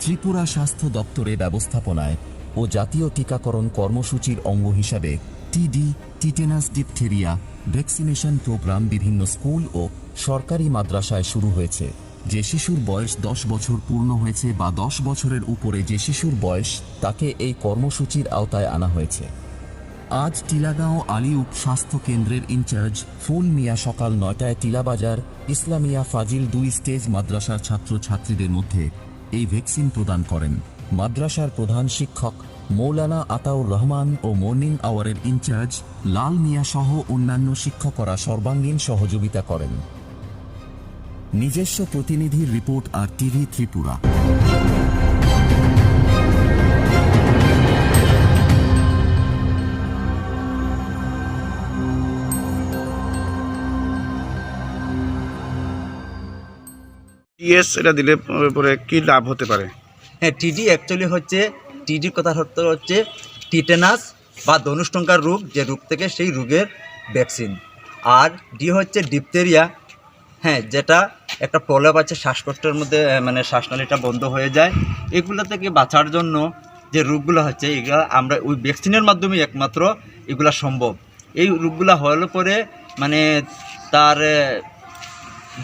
ত্রিপুরা স্বাস্থ্য দপ্তরে ব্যবস্থাপনায় ও জাতীয় টিকাকরণ কর্মসূচির অঙ্গ হিসাবে TD tetanus diphtheria, vaccination program বিভিন্ন স্কুল ও সরকারি মাদ্রাসায় শুরু হয়েছে। যে শিশুর বয়স দশ বছর পূর্ণ হয়েছে বা দশ বছরের উপরে যে শিশুর বয়স, তাকে এই কর্মসূচির আওতায় আনা হয়েছে। আজ টিলাগাঁও আলিউপ স্বাস্থ্য কেন্দ্রের ইনচার্জ ফুল মিয়া সকাল নয়টায় টিলাবাজার ইসলামিয়া ফাজিল দুই স্টেজ মাদ্রাসার ছাত্র ছাত্রীদের মধ্যে এই ভ্যাকসিন প্রদান করেন। মাদ্রাসার প্রধান শিক্ষক মৌলানা আতাউর রহমান ও মর্নিং আওয়ারের ইনচার্জ লাল মিয়া সহ অন্যান্য শিক্ষকরা সর্বাঙ্গীন সহযোগিতা করেন। নিজস্ব প্রতিনিধির রিপোর্ট আর টিভি ত্রিপুরা। টিএস, এটা দিলে পরে কি লাভ হতে পারে? হ্যাঁ টিডি অ্যাকচুয়ালি হচ্ছে টিডির কথা হচ্ছে হচ্ছে টিটেনাস বা ধনুষ্টঙ্কার রোগ, যে রোগ থেকে সেই রোগের ভ্যাকসিন আর ডি হচ্ছে ডিপথেরিয়া হ্যাঁ যেটা একটা প্রলাপ আছে, শ্বাসকষ্টের মধ্যে মানে শ্বাসনালীটা বন্ধ হয়ে যায়। এগুলো থেকে বাঁচার জন্য যে রোগগুলো হচ্ছে, এগুলো আমরা ওই ভ্যাকসিনের মাধ্যমে একমাত্র এগুলা সম্ভব। এই রোগগুলো হওয়ার পরে মানে তার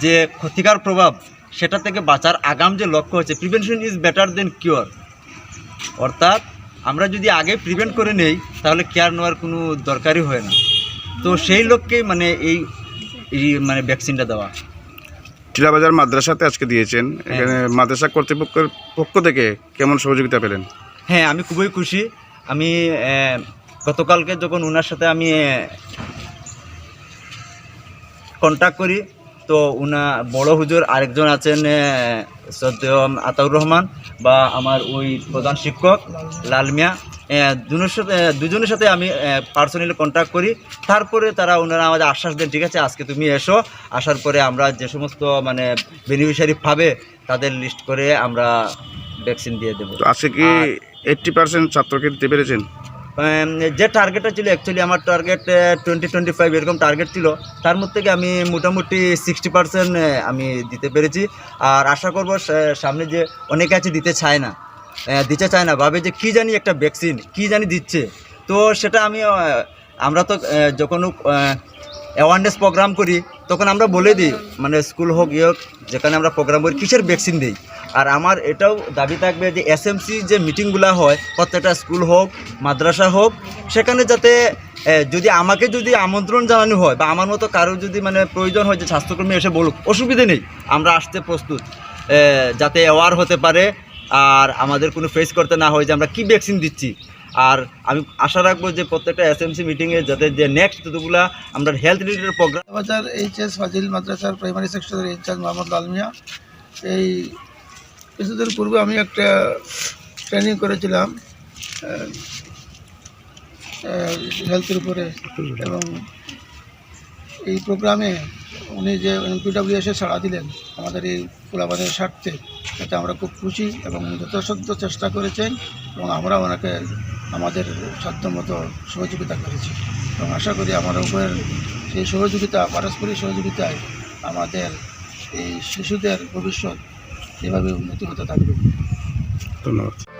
যে ক্ষতিকার প্রভাব সেটা থেকে বাঁচার আগাম যে লক্ষ্য হচ্ছে prevention is better than cure অর্থাৎ আমরা যদি আগে প্রিভেন্ট করে নেই তাহলে কেয়ার নেওয়ার কোনো দরকারই হয় না। তো সেই লক্ষ্যেই মানে এই এই মানে ভ্যাকসিনটা দেওয়া। টিলাবাজার মাদ্রাসাতে আজকে দিয়েছেন। এখানে মাদ্রাসা কর্তৃপক্ষের পক্ষ থেকে কেমন সহযোগিতা পেলেন? হ্যাঁ আমি খুবই খুশি। আমি গতকালকে যখন ওনার সাথে আমি কন্ট্যাক্ট করি তো উনা বড় হুজুর আরেকজন আছেন শ্রদ্ধেয় আতাউর রহমান বা আমার ওই প্রধান শিক্ষক লাল মিয়া। দুজনের সাথে দুজনের সাথে আমি পার্সোনালি কন্ট্যাক্ট করি। তারপরে তারা ওনারা আমাদের আশ্বাস দেন ঠিক আছে আজকে তুমি এসো। আসার পরে আমরা যে সমস্ত মানে বেনিফিশিয়ারি পাবে তাদের লিস্ট করে আমরা ভ্যাকসিন দিয়ে দেবো। তো আজকে কি এইট্টি পার্সেন্ট ছাত্রকে দিতে পেরেছেন? যে টার্গেটটা ছিল অ্যাকচুয়ালি আমার target twenty twenty five target target ছিল, তার মধ্যে থেকে আমি মোটামুটি সিক্সটি পার্সেন্ট আমি দিতে পেরেছি। আর আশা করব সামনে যে অনেকে আছে দিতে চায় না দিতে চায় না, ভাবে যে কী জানি একটা ভ্যাকসিন কী জানি দিচ্ছে। তো সেটা আমি আমরা তো যখন অ্যাওয়ারনেস প্রোগ্রাম করি তখন আমরা বলে দিই মানে স্কুল হোক ইয়ে হোক, যেখানে আমরা প্রোগ্রাম করি, কিসের ভ্যাকসিন দিই? আর আমার এটাও দাবি থাকবে যে এসএমসি যে মিটিংগুলো হয়, প্রত্যেকটা স্কুল হোক, মাদ্রাসা হোক, সেখানে যাতে যদি আমাকে যদি আমন্ত্রণ জানানো হয় বা আমার মতো কারও যদি মানে প্রয়োজন হয় যে স্বাস্থ্যকর্মী এসে বলুক, অসুবিধে নেই, আমরা আসতে প্রস্তুত। যাতে অ্যাওয়ার হতে পারে, আর আমাদের কোনো ফেস করতে না হয় যে আমরা কী ভ্যাকসিন দিচ্ছি। আর আমি আশা রাখব যে প্রত্যেকটা এসএমসি মিটিংয়ে যাতে যে নেক্সট যতগুলা আমরা হেলথ রিলেটেড প্রোগ্রাম বাজার এইচএস ফাজিল মাদ্রাসার প্রাইমারি সেকশনের ইনচার্জ মোহাম্মদ লালমিয়া। এই কিছুদিন পূর্বে আমি একটা ট্রেনিং করেছিলাম হেলথের উপরে। এবং এই প্রোগ্রামে উনি যে এনপিডাব্লিউএসে ছাড়া দিলেন, আমাদের এই ফুলাবাদের স্বার্থে এতে আমরা খুব খুশি এবং যথাসাধ্য চেষ্টা করেছেন এবং আমরা ওনাকে আমাদের সাধ্যমতো সহযোগিতা করেছে। এবং আশা করি আমার উপরের সেই সহযোগিতা, পারস্পরিক সহযোগিতায় আমাদের এই শিশুদের ভবিষ্যৎ এভাবে উন্নতি হতে থাকবে। ধন্যবাদ।